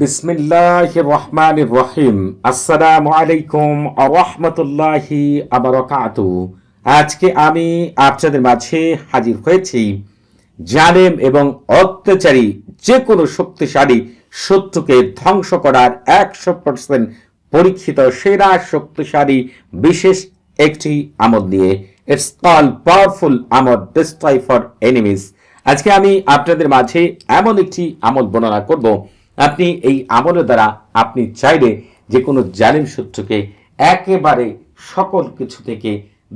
বিসমিল্লাহ রহমান রহিম। আসসালামু আলাইকুম রহমতুল্লাহি আবরকাতু আজকে আমি আপনাদের মাঝে হাজির হয়েছি জালেম এবং অত্যাচারী যে কোনো শক্তিশালী শত্রুকে ধ্বংস করার একশো পার্সেন্ট পরীক্ষিত, সেরা শক্তিশালী বিশেষ একটি আমল নিয়ে ইটস কল পাওয়ারফুল আমল ডিস্ট্রয় ফর এনিমিস আজকে আমি আপনাদের মাঝে এমন একটি আমল বর্ণনা করব আপনি এই আমলের দ্বারা আপনি চাইলে যে কোনো জালিম শত্রুকে একেবারে সকল কিছু থেকে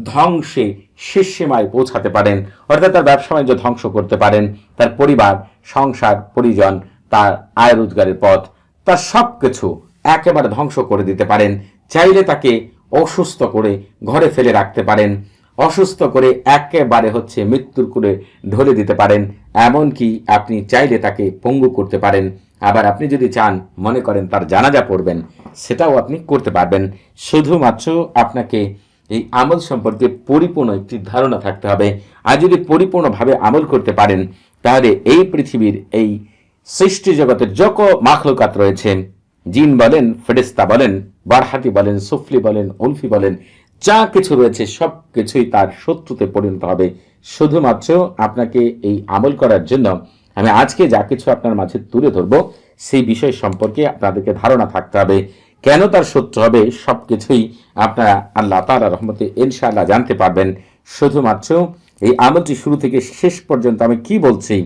ধ্বংসে শেষসীমায় পৌঁছাতে পারেন। অর্থাৎ তার ব্যবসা বাণিজ্য ধ্বংস করতে পারেন, তার পরিবার, সংসার, পরিজন, তার আয় রোজগারের পথ, তার সব কিছু একেবারে ধ্বংস করে দিতে পারেন। চাইলে তাকে অসুস্থ করে ঘরে ফেলে রাখতে পারেন। অসুস্থ করে একেবারে হচ্ছে মৃত্যুর করে ঢলে দিতে পারেন। এমনকি আপনি চাইলে তাকে পঙ্গু করতে পারেন। আবার আপনি যদি চান, মনে করেন তার জানাজা পড়বেন, সেটাও আপনি করতে পারবেন। শুধুমাত্র আপনাকে এই আমল সম্পর্কে পরিপূর্ণ একটি ধারণা থাকতে হবে। আর যদি পরিপূর্ণভাবে আমল করতে পারেন, তাহলে এই পৃথিবীর এই সৃষ্টি জগতের যত মাখলুকাত রয়েছে, জিন বলেন ফেরেস্তা বলেন, বারহাতি বলেন, সুফলি বলেন, উলফি বলেন, যা কিছু রয়েছে সব কিছুই তার শত্রুতে পরিণত হবে। শুধুমাত্র আপনাকে এই আমল করার জন্য আমি আজকে যা কিছু আপনার মাঝে তুলে ধরবো, সেই বিষয় সম্পর্কে আপনাদেরকে ধারণা থাকতে হবে। কেন তার শত্রু হবে সব কিছুই আপনারা আল্লাহ তালা রহমতে ইনশাআল্লাহ জানতে পারবেন। শুধুমাত্র এই আমলটি শুরু থেকে শেষ পর্যন্ত আমি কি বলছি,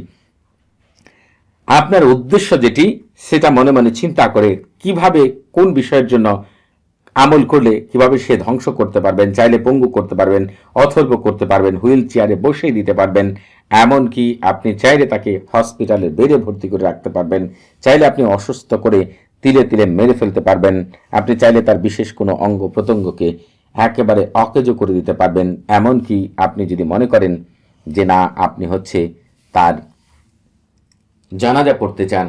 আপনার উদ্দেশ্য যেটি, সেটা মনে মনে চিন্তা করে কীভাবে কোন বিষয়ের জন্য আমল করলে কীভাবে সে ধ্বংস করতে পারবেন, চাইলে পঙ্গু করতে পারবেন, অথর্ব করতে পারবেন, হুইল চেয়ারে বসেই দিতে পারবেন, এমনকি আপনি চাইলে তাকে হসপিটালে বেড়ে ভর্তি করে রাখতে পারবেন, চাইলে আপনি অসুস্থ করে তিলে তিলে মেরে ফেলতে পারবেন, আপনি চাইলে তার বিশেষ কোনো অঙ্গ প্রত্যঙ্গকে একেবারে অকেজ করে দিতে পারবেন, এমনকি আপনি যদি মনে করেন যে না, আপনি হচ্ছে তার জানাজা পড়তে চান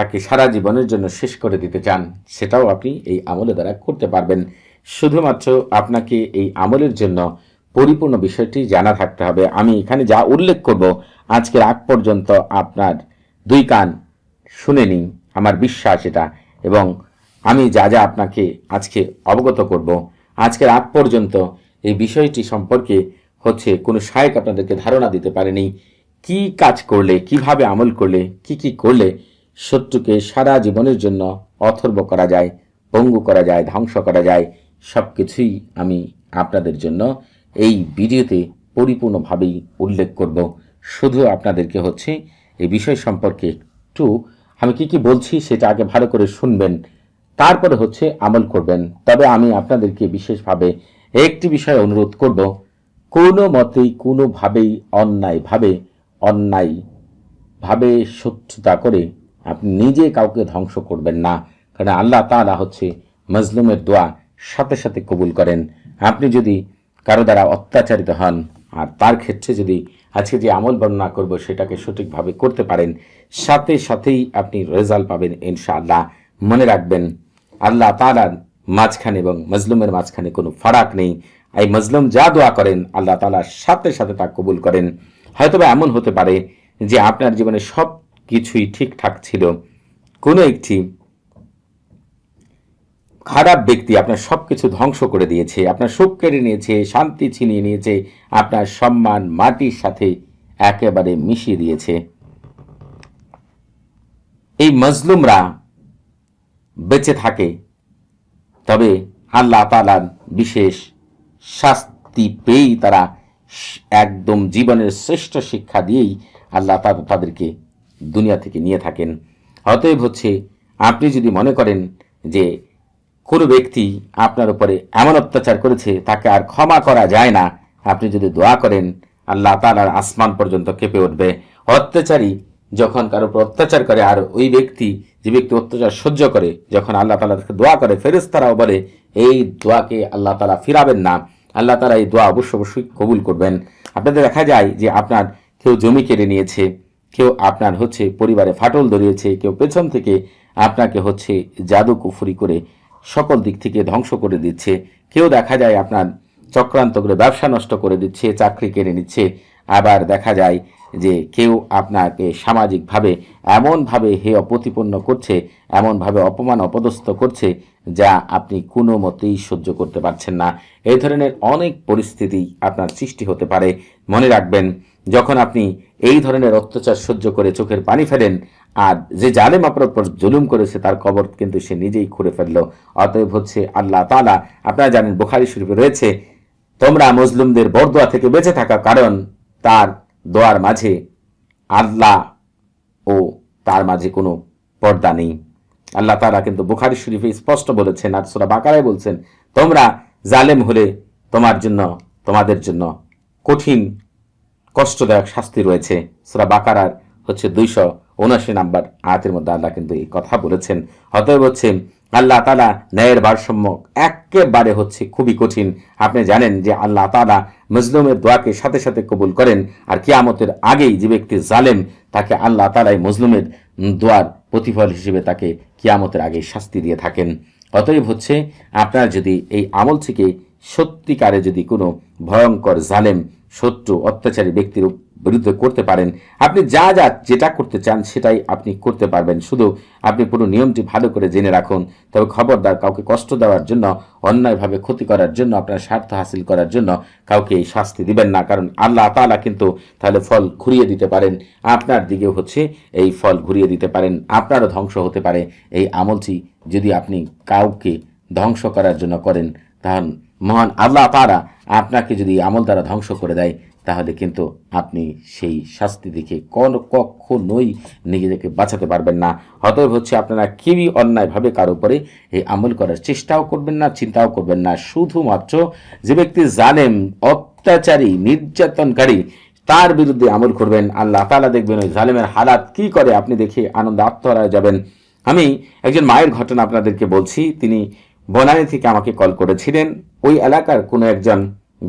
তাকে সারা জীবনের জন্য শেষ করে দিতে চান, সেটাও আপনি এই আমলের দ্বারা করতে পারবেন। শুধুমাত্র আপনাকে এই আমলের জন্য পরিপূর্ণ বিষয়টি জানা থাকতে হবে। আমি এখানে যা উল্লেখ করব, আজকের আগ পর্যন্ত আপনার দুই কান শুনে নিন, আমার বিশ্বাস এটা, এবং আমি যা যা আপনাকে আজকে অবগত করব। আজকের আগ পর্যন্ত এই বিষয়টি সম্পর্কে হচ্ছে কোনো সহায়ক আপনাদেরকে ধারণা দিতে পারেনি। কি কাজ করলে, কীভাবে আমল করলে, কি কি করলে শত্রুকে সারা জীবনের জন্য অথর্ব করা যায়, পঙ্গু করা যায়, ধ্বংস করা যায় সব কিছুই আমি আপনাদের জন্য এই ভিডিওতে পরিপূর্ণভাবেই উল্লেখ করব। শুধু আপনাদেরকে হচ্ছে এই বিষয় সম্পর্কে একটু আমি কি কি বলছি সেটা আগে ভালো করে শুনবেন, তারপরে হচ্ছে আমল করবেন। তবে আমি আপনাদেরকে বিশেষভাবে একটি বিষয় অনুরোধ করব, কোনো মতেই, কোনোভাবেই অন্যায়ভাবে অন্যায়ভাবে শত্রুতা করে আপনি নিজে কাউকে ধ্বংস করবেন না। কারণ আল্লাহ তাআলা হচ্ছে মজলুমের দোয়া সাথে সাথে কবুল করেন। আপনি যদি কারও দ্বারা অত্যাচারিত হন, আর তার ক্ষেত্রে যদি আজকে যে আমল বর্ণনা করব সেটাকে সঠিকভাবে করতে পারেন, সাথে সাথেই আপনি রেজাল্ট পাবেন ইনশাআল্লাহ। মনে রাখবেন, আল্লাহ তাআলার মাঝখানে এবং মজলুমের মাঝখানে কোনো ফারাক নেই। এই মজলুম যা দোয়া করেন, আল্লাহ তাআলা সাথে সাথে তা কবুল করেন। হয়তোবা এমন হতে পারে যে আপনার জীবনে সব কিছুই ঠিকঠাক ছিল। কোনো একটি খারাপ ব্যক্তি আপনার সব কিছু ধ্বংস করে দিয়েছে, আপনার সুখ কেড়ে নিয়েছে, শান্তি ছিনিয়ে নিয়েছে, আপনার সম্মান মাটির সাথে একেবারে মিশিয়ে দিয়েছে। এই মজলুমরা বেঁচে থাকে, তবে আল্লাহ তালার বিশেষ শাস্তি পেয়েই তারা একদম জীবনের শ্রেষ্ঠ শিক্ষা দিয়েই আল্লাহ তাদেরকে দুনিয়া থেকে নিয়ে থাকেন। অতএব হচ্ছে, আপনি যদি মনে করেন যে কোনো ব্যক্তি আপনার উপরে এমন অত্যাচার করেছে, তাকে আর ক্ষমা করা যায় না, আপনি যদি দোয়া করেন, আল্লাহ তালার আসমান পর্যন্ত কেঁপে উঠবে। অত্যাচারী যখন কারও উপর অত্যাচার করে, আর ওই ব্যক্তি, যে ব্যক্তি অত্যাচার সহ্য করে, যখন আল্লাহ তালা তাকে দোয়া করে ফেরেস্তারাও বলে, এই দোয়াকে আল্লাহ তালা ফিরাবেন না। আল্লাহ তালা এই দোয়া অবশ্য অবশ্যই কবুল করবেন। আপনাদের দেখা যায় যে আপনার কেউ জমি কেড়ে নিয়েছে। কেউ আপনার হচ্ছে পরিবারে ফাটল ধরিয়েছে, কেউ পেছন থেকে আপনাকে হচ্ছে জাদু কুফুরি করে সকল দিক থেকে ধ্বংস করে দিচ্ছে। কেউ দেখা যায় আপনার চক্রান্ত করে ব্যবসা নষ্ট করে দিচ্ছে, চাকরি কেড়ে নিচ্ছে, আবার দেখা যায় যে কেউ আপনাকে সামাজিকভাবে এমনভাবে হে অপ্রতিপন্ন করছে, এমনভাবে অপমান অপদস্থ করছে, যা আপনি কোনো মতেই সহ্য করতে পারছেন না। এই ধরনের অনেক পরিস্থিতি আপনার সৃষ্টি হতে পারে। মনে রাখবেন, যখন আপনি এই ধরনের অত্যাচার সহ্য করে চোখের পানি ফেলেন, আর যে জালেম আপনার উপর জুলুম করেছে, তার কবর কিন্তু সে নিজেই খুঁড়ে ফেলল। অতএব হচ্ছে আল্লাহ তালা আপনারা জানেন, বোখারি শরীফে রয়েছে, তোমরা মুসলিমদের বরদোয়া থেকে বেঁচে থাকা কারণ তার দোয়ার মাঝে আল্লাহ ও তার মাঝে কোনো পর্দা নেই। আল্লাহ তারা কিন্তু বুখারি শরীফে স্পষ্ট বলেছেন আর সোরা বাকারায় বলছেন, তোমরা জালেম হলে তোমার জন্য, তোমাদের জন্য কঠিন, কষ্টদায়ক শাস্তি রয়েছে। সোরা বাকারার হচ্ছে দুইশো উনআশি নাম্বার আয়াতের মধ্যে আল্লাহ কিন্তু এই কথা বলেছেন। অতএব হচ্ছে আল্লাহ তালা ন্যায়ের ভারসাম্য একেবারে হচ্ছে খুবই কঠিন। আপনি জানেন যে আল্লাহ তালা মজলুমের দোয়াকে সাথে সাথে কবুল করেন আর কিয়ামতের আগেই যে ব্যক্তি জালেম, তাকে আল্লাহ তালাই মজলুমের দোয়ার প্রতিফল হিসেবে তাকে কিয়ামতের আগেই শাস্তি দিয়ে থাকেন। অতএব হচ্ছে, আপনার যদি এই আমল থেকে সত্যিকারে যদি কোনো ভয়ঙ্কর জালেম শত্রু অত্যাচারী ব্যক্তির বিরুদ্ধে করতে পারেন। আপনি যা যা যেটা করতে চান সেটাই আপনি করতে পারবেন। শুধু আপনি পুরো নিয়মটি ভালো করে জেনে রাখুন। তবে খবরদার কাউকে কষ্ট দেওয়ার জন্য, অন্যায়ভাবে ক্ষতি করার জন্য, আপনার স্বার্থ হাসিল করার জন্য কাউকে এই শাস্তি দিবেন না। কারণ আল্লাহ তালা কিন্তু তাহলে ফল ঘুরিয়ে দিতে পারেন। আপনার দিকে হচ্ছে এই ফল ঘুরিয়ে দিতে পারেন। আপনারও ধ্বংস হতে পারে। এই আমলটি যদি আপনি কাউকে ধ্বংস করার জন্য করেন, তাহলে মহান আল্লাহ তারা আপনাকে যদি আমল দ্বারা ধ্বংস করে দেয়, তাহলে কিন্তু আপনি সেই শাস্তি দেখে কোন, কখনোই নিজেদেরকে বাঁচাতে পারবেন না। অতএব হচ্ছে আপনারা কেউই অন্যায়ভাবে কারও উপরে এই আমল করার চেষ্টাও করবেন না, চিন্তাও করবেন না। শুধুমাত্র যে ব্যক্তি জানেন অত্যাচারী, নির্যাতনকারী, তার বিরুদ্ধে আমল করবেন। আল্লাহ তালা দেখবেন ওই জালেমের হালাত কি করে আপনি দেখে আনন্দ আত্মহারায় যাবেন। আমি একজন মায়ের ঘটনা আপনাদেরকে বলছি। তিনি বনানী থেকে আমাকে কল করেছিলেন। ওই এলাকার কোনো একজন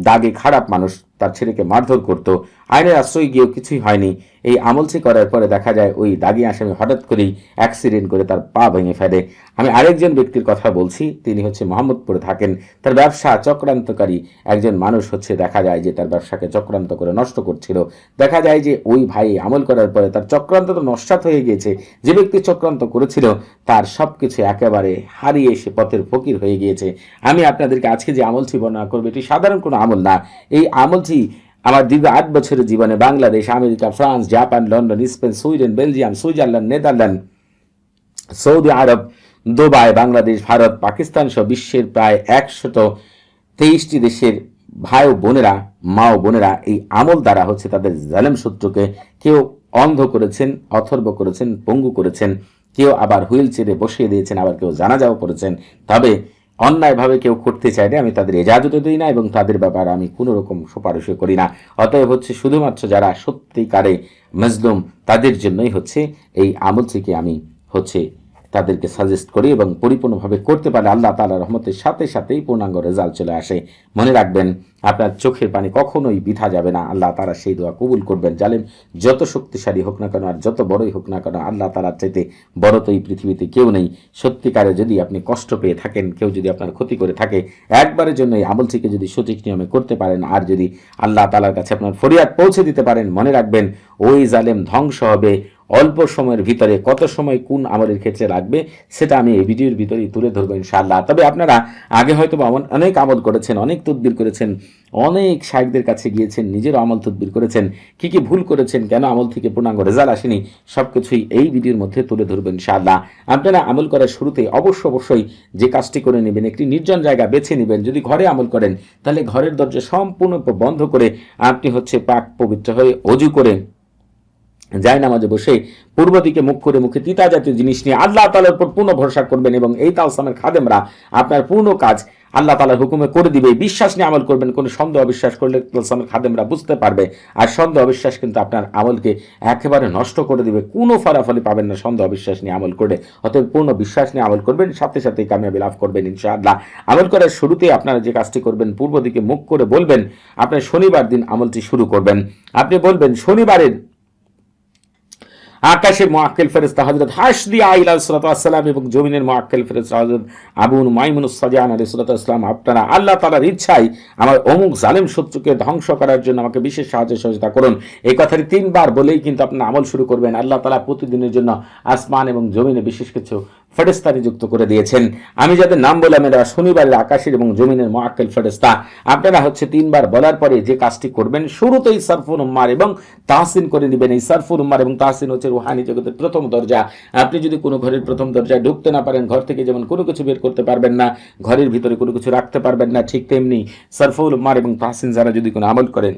দাগে খারাপ মানুষ তার ছেলেকে মারধর করত। আইনের আশ্রয় গিয়েও কিছুই হয়নি। এই আমলসি করার পরে দেখা যায় ওই দাগি আসামি হঠাৎ করেই অ্যাক্সিডেন্ট করে তার পা ভেঙে ফেলে। আমি আরেকজন ব্যক্তির কথা বলছি, তিনি হচ্ছে মোহাম্মদপুরে থাকেন। তার ব্যবসা চক্রান্তকারী একজন মানুষ হচ্ছে, দেখা যায় যে তার ব্যবসাকে চক্রান্ত করে নষ্ট করছিল। দেখা যায় যে ওই ভাই আমল করার পরে তার চক্রান্ত তো নস্বাত হয়ে গিয়েছে। যে ব্যক্তি চক্রান্ত করেছিল, তার সব কিছু একেবারে হারিয়ে সে পথের ফকির হয়ে গিয়েছে। আমি আপনাদেরকে আজকে যে আমলটি বর্ণনা করব, এটি সাধারণ কোনো আমল না। এই আমলটি আমার দীর্ঘ আট বছরের জীবনে Bangladesh, America, France, Japan, London, Spain, Sweden, Belgium, Switzerland, Netherland, Saudi Arab, Dubai, Bangladesh, Bharat, Pakistan সহ বিশ্বের প্রায় একশত তেইশটি দেশের ভাই ও বোনেরা, মা ও বোনেরা এই আমল দ্বারা হচ্ছে তাদের জালেম শত্রুকে কেউ অন্ধ করেছেন, অথর্ব করেছেন, পঙ্গু করেছেন, কেউ আবার হুইল চেয়ারে বসিয়ে দিয়েছেন, আবার কেউ জানাজাও করেছেন। তবে অন্যায়ভাবে কেউ করতে চাইলে আমি তাদের এজাজতে দিই না এবং তাদের ব্যাপারে আমি কোনো রকম সুপারিশও করি না। অতএব হচ্ছে শুধুমাত্র যারা সত্যিকারে মজলুম, তাদের জন্যই হচ্ছে এই আমল থেকে আমি হচ্ছে তাদেরকে সাজেস্ট করি এবং পরিপূর্ণভাবে করতে পারে। আল্লাহ তালা রহমতের সাথে সাথেই পূর্ণাঙ্গ রেজাল্ট চলে আসে। মনে রাখবেন, আপনার চোখের পানি কখনোই বিধা যাবে না। আল্লাহ তারা সেই দোয়া কবুল করবেন। জালেম, যত শক্তিশালী হোক না কেন আর যত বড়ই হোক না কেন, আল্লাহ তালার চাইতে বড় তো এই পৃথিবীতে কেউ নেই। সত্যিকারে যদি আপনি কষ্ট পেয়ে থাকেন, কেউ যদি আপনার ক্ষতি করে থাকে, একবারের জন্য এই আমলটিকে যদি সঠিক নিয়মে করতে পারেন, আর যদি আল্লাহ তালার কাছে আপনার ফরিয়াদ পৌঁছে দিতে পারেন, মনে রাখবেন, ওই জালেম ধ্বংস হবে অল্প সময়ের ভিতরে কত সময় কোন আমলের ক্ষেত্রে লাগবে, সেটা আমি এই ভিডিওর ভিতরেই তুলে ধরবো ইনশাআল্লাহ। তবে আপনারা আগে হয়তো অনেক আমল করেছেন, অনেক তদবির করেছেন, অনেক শাহেকদের কাছে গিয়েছেন নিজেরও আমল তদবির করেছেন, কি কি ভুল করেছেন, কেন আমল থেকে পূর্ণাঙ্গ রেজাল্ট আসেনি সব কিছুই এই ভিডিওর মধ্যে তুলে ধরবেন ইনশাআল্লাহ। আপনারা আমল করার শুরুতে অবশ্য অবশ্যই যে কাজটি করে নেবেন, একটি নির্জন জায়গা বেছে নেবেন, যদি ঘরে আমল করেন, তাহলে ঘরের দরজা সম্পূর্ণ বন্ধ করে আপনি হচ্ছে পাক পবিত্র হয়ে অজু করে যায় নামাজে বসে পূর্ব দিকে মুখ করে মুখে তিতা জাতীয় জিনিস নিয়ে আল্লাহ তালার উপর পূর্ণ ভরসা করবেন এবং এই তালসামের খাদেমরা আপনার পূর্ণ কাজ আল্লাহ তালার হুকুমে করে দিবে। বিশ্বাস নিয়ে আমল করবেন, কোনো সন্দেহ, অবিশ্বাস করলে তালসামের খাদেমরা বুঝতে পারবে। আর সন্দেহ, অবিশ্বাস কিন্তু আপনার আমলকে একেবারে নষ্ট করে দিবে। কোনো ফলাফলই পাবেন না সন্দেহ, অবিশ্বাস নিয়ে আমল করে। অতএব পূর্ণ বিশ্বাস নিয়ে আমল করবেন, সাথে সাথে কামিয়াবি লাভ করবেন ইনশাআল্লাহ। আমল করার শুরুতে আপনারা যে কাজটি করবেন, পূর্ব দিকে মুখ করে বলবেন, আপনার শনিবার দিন আমলটি শুরু করবেন। আপনি বলবেন, শনিবারের আকাশের মোয়াক্কেল ফেরেস্তা হজরত হাসদি আইলা আসসালাম এবং জমিনের মোয়াক্কেল ফেরেস্তা হজরত আবুন মাইমুন সাজান আলী সালাম, আপনারা আল্লাহ তালার ইচ্ছায় আমার অমুক জালেম শত্রুকে ধ্বংস করার জন্য আমাকে বিশেষ সাহায্য সহযোগিতা করুন। এই কথাটি তিনবার বলেই কিন্তু আপনার আমল শুরু করবেন। আল্লাহ তালা প্রতিদিনের জন্য আসমান এবং জমিনে বিশেষ কিছু ফেরেস্তা নিযুক্ত করে দিয়েছেন। আমি যাদের নাম বললাম এরা শনিবারের আকাশের এবং জমিনের মোয়াক্কেল ফেরেস্তা আপনারা হচ্ছে তিনবার বলার পরে যে কাজটি করবেন, শুরুতেই সরফুল উম্মার এবং তাহসিন করে নেবেন। এই সরফুল উম্মার এবং তাহসিন হচ্ছে রুহানি জগতের প্রথম দরজা। আপনি যদি কোনো ঘরের প্রথম দরজায় ঢুকতে না পারেন, ঘর থেকে যেমন কোনো কিছু বের করতে পারবেন না, ঘরের ভিতরে কোনো কিছু রাখতে পারবেন না, ঠিক তেমনি সরফুল উম্মার এবং তাহসিন যারা যদি কোনো আমল করেন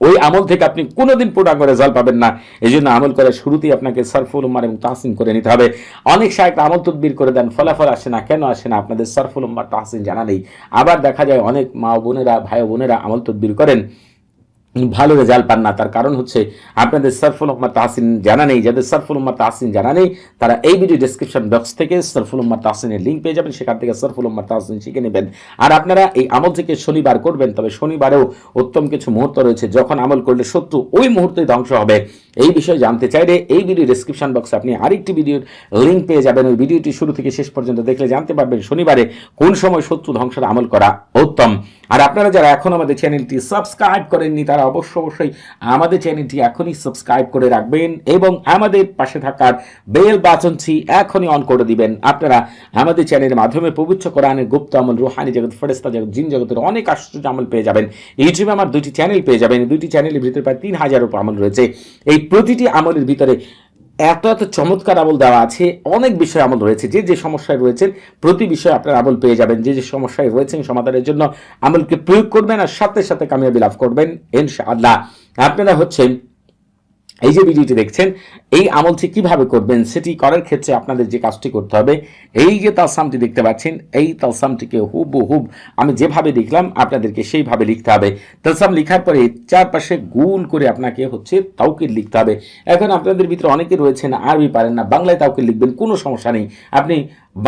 ওই আমল থেকে আপনি কোনোদিন পূর্ণাঙ্গ রেজাল্ট পাবেন না। এই জন্য আমল করার শুরুতেই আপনাকে সরফুল উম্মার এবং তাহসিন করে নিতে হবে। অনেক সাহেব আমল তদবির করে দেন, ফলাফল আসে না, কেন আসে না, আপনাদের সরফুল উম্মার তাহসিন জানা নেই। আবার দেখা যায় অনেক মা বোনেরা, ভাই বোনেরা আমল তদবির করেন। ভালো রেজাল্ট পান না। তার কারণ হচ্ছে আপনাদের সরফুল উম্মার তাহসিন জানা নেই। যাদের সরফুল উম্মার তাহসিন জানা নেই, তারা এই ভিডিও ডিসক্রিপশন বক্স থেকে সরফুল উম্মার তাহসিনের লিঙ্ক পেয়ে যাবেন। সেখান থেকে সরফুল উম্মার তাহসিন শিখে নেবেন। আর আপনারা এই আমল থেকে শনিবার করবেন, তবে শনিবারেও উত্তম কিছু মুহূর্ত রয়েছে। যখন আমল করলে শত্রু ওই মুহূর্তে ধ্বংস হবে। এই বিষয়ে জানতে চাইলে এই ভিডিও ডিসক্রিপশন বক্সে আপনি আরেকটি ভিডিওর লিঙ্ক পেয়ে যাবেন। ওই ভিডিওটি শুরু থেকে শেষ পর্যন্ত দেখলে জানতে পারবেন শনিবারে কোন সময় শত্রু ধ্বংসের আমল করা উত্তম। আর আপনারা যারা এখন আমাদের চ্যানেলটি সাবস্ক্রাইব করেননি, তারা অবশ্য অবশ্যই আমাদের চ্যানেলটি এখনই সাবস্ক্রাইব করে রাখবেন এবং আমাদের পাশে থাকার বেল বাটনটি এখনই অন করে দিবেন। আপনারা আমাদের চ্যানেলের মাধ্যমে পবিত্র কোরআনের গুপ্ত আমল, রুহানি জগৎ ফেরেস্তা জগৎ, জিন জগতের অনেক আশ্চর্য আমল পেয়ে যাবেন। ইউটিউবে আমার দুটি চ্যানেল পেয়ে যাবেন। দুটি চ্যানেলের ভিতরে প্রায় তিন হাজার উপর আমল রয়েছে। এই প্রতিটি আমলের ভিতরে এত এত চমৎকার আমল দেওয়া আছে, অনেক বিষয় আমল রয়েছে, যে যে সমস্যায় রয়েছেন, প্রতি বিষয়ে আপনার আমল পেয়ে যাবেন, যে যে সমস্যায় রয়েছেন সমাধানের জন্য আমলকে প্রয়োগ করবেন আর সাথে সাথে কামিয়াবি লাভ করবেন, ইনশাআল্লাহ। আপনারা হচ্ছেন এই যে ভিডিওটি দেখছেন, এই আমলটি কীভাবে করবেন সেটি করার ক্ষেত্রে আপনাদের যে কাজটি করতে হবে, এই যে তালসামটি দেখতে পাচ্ছেন, এই তালসামটিকে হুব হুব আমি যেভাবে লিখলাম, আপনাদেরকে সেইভাবে লিখতে হবে। তালসাম লিখার পরে চারপাশে গুল করে আপনাকে হচ্ছে তাউকির লিখতে হবে। এখন আপনাদের ভিতরে অনেকে রয়েছেন, আরবি পারেন না, বাংলায় তাউকির লিখবেন, কোনো সমস্যা নেই। আপনি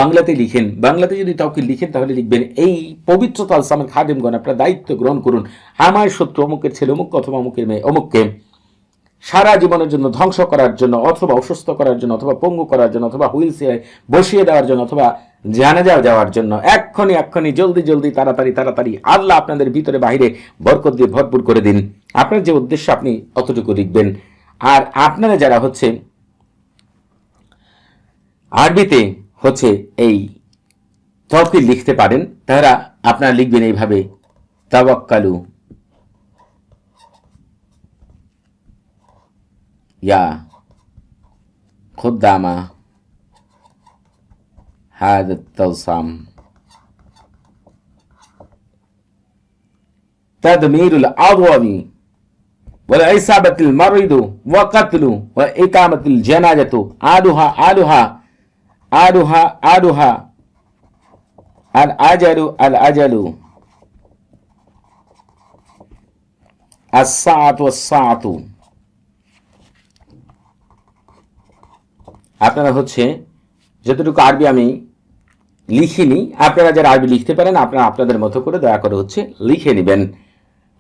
বাংলাতে লিখেন, বাংলাতে যদি তাউকির লিখেন, তাহলে লিখবেন, এই পবিত্র তালসামের খাদেমগণ আপনার দায়িত্ব গ্রহণ করুন। আমার শত্রু, অমুকের ছেলে, অমুক অথবা অমুকের মেয়ে, অমুককে। সারা জীবনের জন্য ধ্বংস করার জন্য অথবা অসুস্থ করার জন্য অথবা পঙ্গু করার জন্য অথবা হুইল চেয়ারে বসিয়ে দেওয়ার জন্য অথবা জানাজা যাওয়ার জন্য এক্ষণি এক্ষণি জলদি জলদি, তাড়াতাড়ি তাড়াতাড়ি। আল্লাহ আপনাদের ভিতরে, বাহিরে বরকত দিয়ে ভরপুর করে দিন। আপনার যে উদ্দেশ্য, আপনি অতটুকু লিখবেন আর আপনারা যারা হচ্ছে, আরবিতে হচ্ছে এই তহকিল লিখতে পারেন, তারা আপনারা লিখবেন এইভাবে, তাওয়াক্কালু। يا خدام هذا التلصم. تدمير الأضوام والعصابة المريض وقتل وإقامة الجنازة. آلها آلها آلها آلها. الأجل الأجل. الساعة والساعة. আপনারা হচ্ছে যতটুকু আরবি আমি লিখিনি, আপনারা যারা আরবি লিখতে পারেন, আপনারা আপনাদের মতো করে দয়া করে হচ্ছে লিখে নেবেন।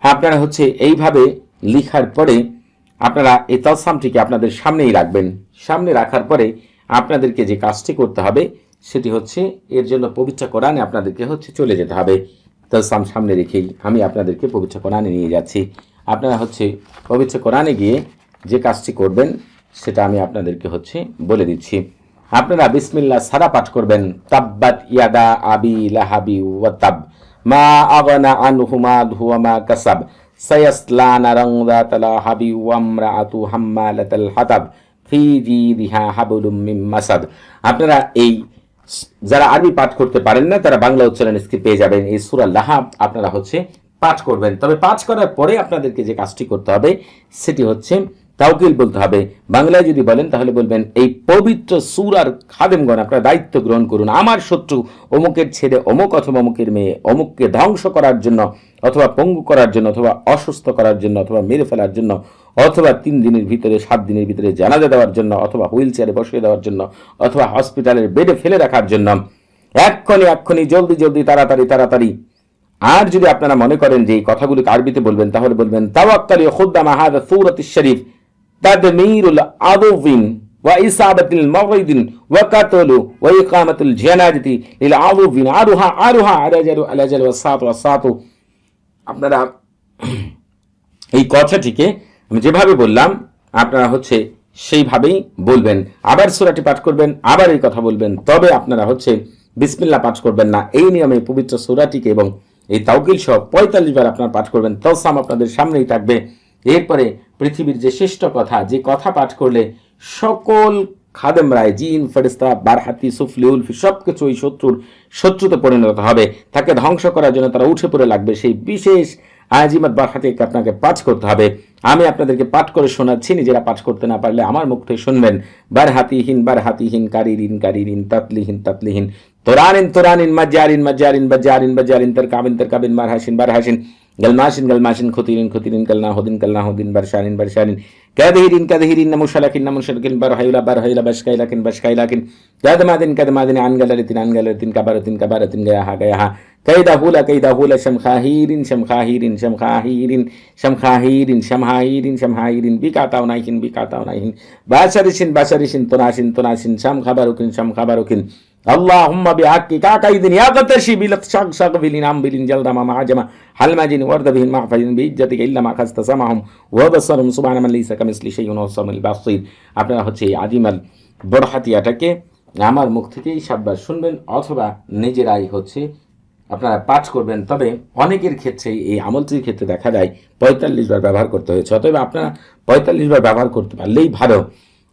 আপনারা হচ্ছে এইভাবে লিখার পরে আপনারা এই তৎসামটিকে আপনাদের সামনেই রাখবেন। সামনে রাখার পরে আপনাদেরকে যে কাজটি করতে হবে, সেটি হচ্ছে এর জন্য পবিত্র কোরআনে আপনাদেরকে হচ্ছে চলে যেতে হবে। তৎসাম সামনে রেখেই আমি আপনাদেরকে পবিত্র কোরআনে নিয়ে যাচ্ছি। আপনারা হচ্ছে পবিত্র কোরআনে গিয়ে যে কাজটি করবেন সেটা আমি আপনাদেরকে হচ্ছে বলে দিচ্ছি। আপনারা বিসমিল্লাহ সারা পাঠ করবেন। তাব্বাত ইয়াদা আবি লাহাবি ওয়াতাব মা আগনা আনহু মালহু ওয়া মা কাসাব। সায়াসলা নারাং যাত লাহাবি ওয়া আমরাআতু হাম্মালাতাল হাতাব। ফি জিদিহা হাবলুম মিন মাসাদ। আপনারা এই যারা আরবি পাঠ করতে পারেন না, তারা বাংলা উচ্চারণ স্ক্রিপ্ট পেয়ে যাবেন। এই সূরা লাহাব আপনারা হচ্ছে পাঠ করবেন। তবে পাঠ করার পরে আপনাদেরকে যে কাজটি করতে হবে, সেটি হচ্ছে তাওকিল বলতে হবে। বাংলায় যদি বলেন, তাহলে বলবেন, এই পবিত্র সুরার খাদেমগণ, আপনার দায়িত্ব গ্রহণ করুন। আমার শত্রু অমুকের ছেলে, অমুক অথবা অমুকের মেয়ে, অমুককে ধ্বংস করার জন্য, অথবা পঙ্গু করার জন্য, অথবা অসুস্থ করার জন্য, অথবা মেরে ফেলার জন্য, অথবা তিন দিনের ভিতরে, সাত দিনের ভিতরে জানাজা দেওয়ার জন্য, অথবা হুইল চেয়ারে বসিয়ে দেওয়ার জন্য, অথবা হসপিটালের বেডে ফেলে রাখার জন্য, এক্ষণি এক্ষণি জলদি জলদি, তাড়াতাড়ি তাড়াতাড়ি। আর যদি আপনারা মনে করেন যে এই কথাগুলি আরবিতে বলবেন, তাহলে বলবেন, তাওয়াক্কালি খুদ্দামা হাদা সূরাতুশ শরীফ। তাদমীরুল আদুবিন وإصابة المريض وقتل وإقامة الجنازة للعضوين عرها عرها الأجل الأجل والساط والساط আপনারা এই কথাটিকে আমি যেভাবে বললাম আপনারা হচ্ছে সেইভাবেই বলবেন আবার সুরাটি পাঠ করবেন আবার এই কথা বলবেন তবে আপনারা হচ্ছে বিসমিল্লা পাঠ করবেন না এই নিয়মে পবিত্র সুরাটিকে এবং এই তাওকিল সহ পঁয়তাল্লিশ বার আপনারা পাঠ করবেন তসাম আপনাদের সামনেই থাকবে এরপরে পৃথিবীর যে শ্রেষ্ঠ কথা, যে কথা পাঠ করলে সকল খাদেম রায় জিন ফেরিস্তা বারহাতি, সুফলি, উলফি সব কিছু ওই শত্রুর শত্রুতে পরিণত হবে। তাকে ধ্বংস করার জন্য তারা উঠে পড়ে লাগবে। সেই বিশেষ আজিমাত বারহাতিকে আপনাকে পাঠ করতে হবে। আমি আপনাদেরকে পাঠ করে শোনাচ্ছি, নিজেরা পাঠ করতে না পারলে আমার মুখ থেকে শুনবেন। বারহাতিহীন বারহাতিহীন, কারিরিন কারিরিন, তাতলিহীন তাতলিহীন। তোরানিন তোরানিন মাজ্জারিন মাজ্জারিন বাজ্জারিন বাজ্জারিন তারকাবিন তারকাবিন বারহাসিন বারহাসিন। गलमाशिन गलमाशिन खुतिरिन खुतिरिन कलना हुदिन कलना हुदिन बरशानिन बरशानिन कदहिरिन कदहिरिन नमुशलकिन नमुशलकिन बरहैला बरहैला बशकैलकिन बशकैलकिन कदमादिन कदमादिन अनगलरतिन अनगलरतिन कबरतिन कबरतिन गया गया कैदाहूला कैदाहूला शमखाहिरिन शमखाहिरिन बी शमखाहिरिन शमहाहिरिन बी बिकाताउनाहिन बिकाताउनाहिन बाशरिशिन बाशरिशिन तुनाशिन तुनाशिन शम खबरुकिन शम खबरुकिन اللهم بحق كاكايدين يا قتشي بلت شق شق بلين ام بلين جلد ما معجمة هل ماجين ورد بهن معفجين بإجتك إلا ما خست سمعهم وبصرهم سبحان من ليس كمثل شيء وصم البصير আপনারা হচ্ছে এই আজিমাল বড়হাতিয়াটাকে আমার মুখ থেকেই সাতবার শুনবেন অথবা নিজেরাই হচ্ছে আপনারা পাঠ করবেন তবে অনেকের ক্ষেত্রে এই আমলটির ক্ষেত্রে দেখা যায় পঁয়তাল্লিশ বার ব্যবহার করতে হয়েছে অতএব আপনারা পঁয়তাল্লিশ বার ব্যবহার করতে পারলেই ভালো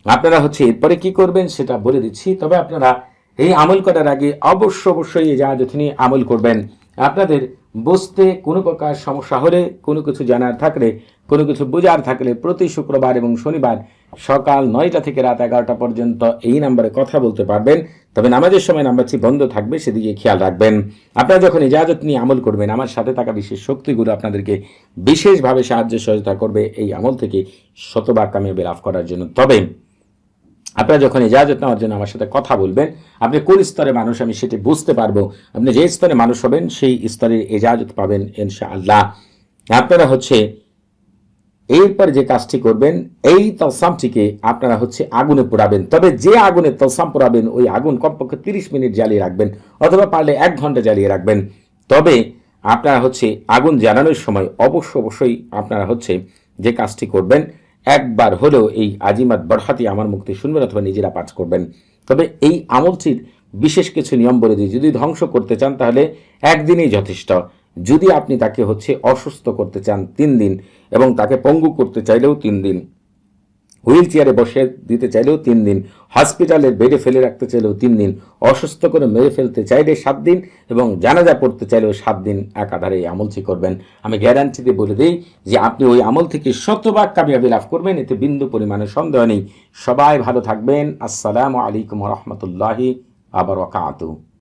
আপনারা হচ্ছে এরপরে কি করবেন সেটা বলে দিচ্ছি তবে আপনারা এই আমল করার আগে অবশ্য অবশ্যই এই জাহাজ নিয়ে আমল করবেন। আপনাদের বুঝতে কোনো প্রকার সমস্যা হলে, কোনো কিছু জানার থাকলে, কোনো কিছু বোঝার থাকলে প্রতি শুক্রবার এবং শনিবার সকাল নয়টা থেকে রাত এগারোটা পর্যন্ত এই নাম্বারে কথা বলতে পারবেন। তবে নামাজের সময় নাম্বারটি বন্ধ থাকবে, সেদিকে খেয়াল রাখবেন। আপনারা যখন ইজাজত নিয়ে আমল করবেন, আমার সাথে থাকা বিশেষ শক্তিগুলো আপনাদেরকে বিশেষভাবে সাহায্য সহায়তা করবে এই আমল থেকে শতভাগ কামিয়াবি লাভ করার জন্য। তবে আপনারা যখন ইজাজত নেওয়ার জন্য আমার সাথে কথা বলবেন, আপনি কোন স্তরে মানুষ আমি সেটি বুঝতে পারব। আপনি যে স্তরে মানুষ হবেন, সেই স্তরের ইজাজত পাবেন ইনশা আল্লাহ আপনারা হচ্ছে এরপর যে কাজটি করবেন, এই তলসামটিকে আপনারা হচ্ছে আগুনে পোড়াবেন। তবে যে আগুনে তলসাম পোড়াবেন, ওই আগুন কমপক্ষে তিরিশ মিনিট জ্বালিয়ে রাখবেন, অথবা পারলে এক ঘণ্টা জ্বালিয়ে রাখবেন। তবে আপনারা হচ্ছে আগুন জ্বালানোর সময় অবশ্য অবশ্যই আপনারা হচ্ছে যে কাজটি করবেন একবার হলেও এই আজিমাত বরহাতি আমার মুক্তি শুনবেন অথবা নিজেরা পাঠ করবেন। তবে এই আমলটির বিশেষ কিছু নিয়ম বলে দিই। যদি ধ্বংস করতে চান তাহলে একদিনই যথেষ্ট। যদি আপনি তাকে হচ্ছে অসুস্থ করতে চান তিন দিন এবং তাকে পঙ্গু করতে চাইলেও তিন দিন। হুইল চেয়ারে বসে দিতে চাইলেও তিন দিন হসপিটালের বেডে ফেলে রাখতে চাইলেও তিন দিন, অসুস্থ করে মেরে ফেলতে চাইলে সাত দিন এবং জানাজা পড়তে চাইলেও সাত দিন একাধারে এই আমলটি করবেন। আমি গ্যারান্টি দিয়ে বলে দিই যে আপনি ওই আমল থেকে শতভাগ কামিয়াবি লাভ করবেন, এতে বিন্দু পরিমাণে সন্দেহ নেই। সবাই ভালো থাকবেন। আসসালামু আলাইকুম রহমতুল্লাহি আবার ওকাতু